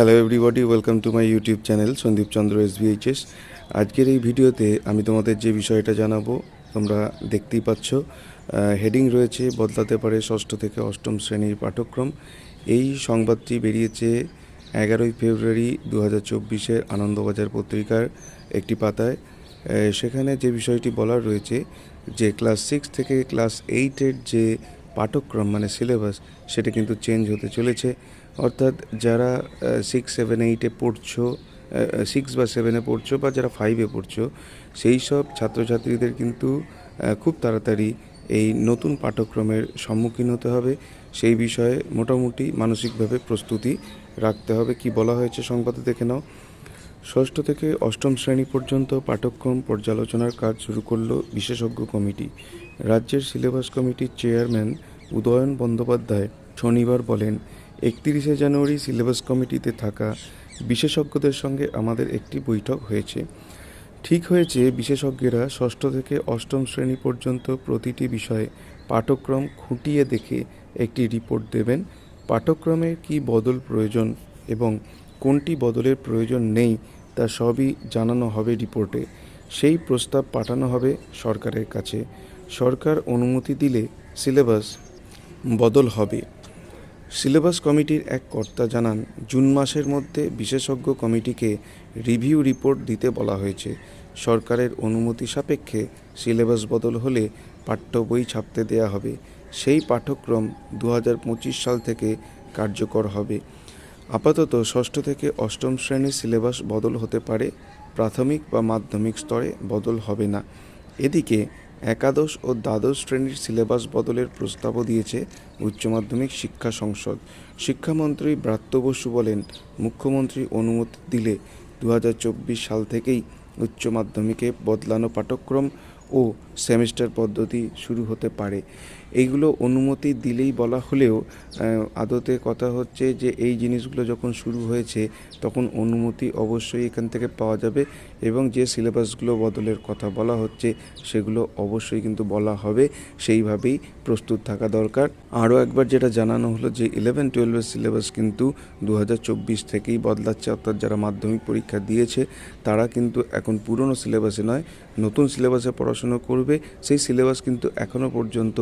Hello everybody welcome to my YouTube channel Sandeep Chandra SBHS আজকের এই ভিডিওতে আমি তোমাদের যে বিষয়টা জানাব, তোমরা দেখতেই পাচ্ছ হেডিং রয়েছে, বদলাতে পারে ষষ্ঠ থেকে অষ্টম শ্রেণির পাঠ্যক্রম। এই সংবাদটি বেরিয়েছে এগারোই ফেব্রুয়ারি দু হাজার চব্বিশের আনন্দবাজার পত্রিকার একটি পাতায়। সেখানে যে বিষয়টি বলার রয়েছে যে ক্লাস সিক্স থেকে ক্লাস এইটের যে পাঠ্যক্রম মানে সিলেবাস সেটা কিন্তু চেঞ্জ হতে চলেছে। অর্থাৎ যারা সিক্স সেভেন এইটে পড়ছো সিক্স বা সেভেনে পড়ছো বা যারা ফাইভে পড়ছো, সেই সব ছাত্রছাত্রীদের কিন্তু খুব তাড়াতাড়ি এই নতুন পাঠ্যক্রমের সম্মুখীন হতে হবে। সেই বিষয়ে মোটামুটি মানসিকভাবে প্রস্তুতি রাখতে হবে। কি বলা হয়েছে সংবাদে দেখে নাও। ষষ্ঠ থেকে অষ্টম শ্রেণি পর্যন্ত পাঠ্যক্রম পর্যালোচনার কাজ শুরু করল বিশেষজ্ঞ কমিটি। রাজ্যের সিলেবাস কমিটির চেয়ারম্যান উদয়ন বন্দ্যোপাধ্যায় শনিবার বলেন, একত্রিশে জানুয়ারি সিলেবাস কমিটিতে থাকা বিশেষজ্ঞদের সঙ্গে আমাদের একটি বৈঠক হয়েছে। ঠিক হয়েছে, বিশেষজ্ঞরা ষষ্ঠ থেকে অষ্টম শ্রেণি পর্যন্ত প্রতিটি বিষয়ে পাঠ্যক্রম খুঁটিয়ে দেখে একটি রিপোর্ট দেবেন পাঠ্যক্রমের কী বদল প্রয়োজন এবং কোনটি বদলের প্রয়োজন নেই তা সবই জানানো হবে রিপোর্টে। সেই প্রস্তাব পাঠানো হবে সরকারের কাছে। সরকার অনুমতি দিলে সিলেবাস বদল হবে। সিলেবাস কমিটির এক কর্তা জানান, জুন মাসের মধ্যে বিশেষজ্ঞ কমিটিকে রিভিউ রিপোর্ট দিতে বলা হয়েছে। সরকারের অনুমতি সাপেক্ষে সিলেবাস বদল হলে পাঠ্য বই ছাপতে দেয়া হবে। সেই পাঠ্যক্রম দু হাজার পঁচিশ সাল থেকে কার্যকর হবে। আপাতত ষষ্ঠ থেকে অষ্টম শ্রেণির সিলেবাস বদল হতে পারে, প্রাথমিক বা মাধ্যমিক স্তরে বদল হবে না। এদিকে একাদশ ও দ্বাদশ শ্রেণির সিলেবাস বদলের প্রস্তাবও দিয়েছে উচ্চ মাধ্যমিক শিক্ষা সংসদ। শিক্ষামন্ত্রী ব্রাত্য বসু বলেন, মুখ্যমন্ত্রী অনুমতি দিলে দু হাজার চব্বিশ সাল থেকেই উচ্চ মাধ্যমিকে বদলানো পাঠ্যক্রম ও সেমিস্টার পদ্ধতি শুরু হতে পারে। এইগুলো অনুমতি দিলেই বলা হলেও আদতে কথা হচ্ছে যে এই জিনিসগুলো যখন শুরু হয়েছে, তখন অনুমতি অবশ্যই এখান থেকে পাওয়া যাবে এবং যে সিলেবাসগুলো বদলের কথা বলা হচ্ছে, সেগুলো অবশ্যই কিন্তু বলা হবে। সেইভাবেই প্রস্তুত থাকা দরকার। আরও একবার যেটা জানানো হলো যে ইলেভেন টুয়েলভের সিলেবাস কিন্তু দু হাজার চব্বিশ থেকেই বদলাচ্ছে, অর্থাৎ যারা মাধ্যমিক পরীক্ষা দিয়েছে, তারা কিন্তু এখন পুরনো সিলেবাসে নয় নতুন সিলেবাসে পড়াশুনো করবে সেই সিলেবাস কিন্তু এখনও পর্যন্ত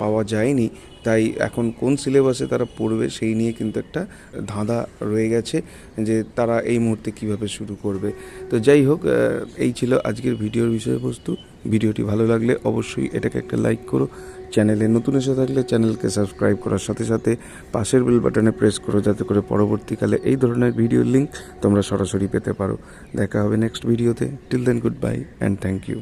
পাওয়া যায়নি। তাই এখন কোন সিলেবাসে তারা পড়বে সেই নিয়ে কিন্তু একটা ধাঁধা রয়ে গেছে যে তারা এই মুহূর্তে কীভাবে শুরু করবে। তো যাই হোক এই ছিল আজকের ভিডিওর বিষয়বস্তু। ভিডিওটি ভালো লাগলে অবশ্যই এটাকে একটা লাইক করো। চ্যানেলে নতুন এসে থাকলে চ্যানেলকে সাবস্ক্রাইব করার সাথে সাথে পাশের বেল বাটনে প্রেস করো যাতে করে পরবর্তীকালে এই ধরনের ভিডিওর লিঙ্ক তোমরা সরাসরি পেতে পারো। দেখা হবে নেক্সট ভিডিওতে। Till then good bye and thank you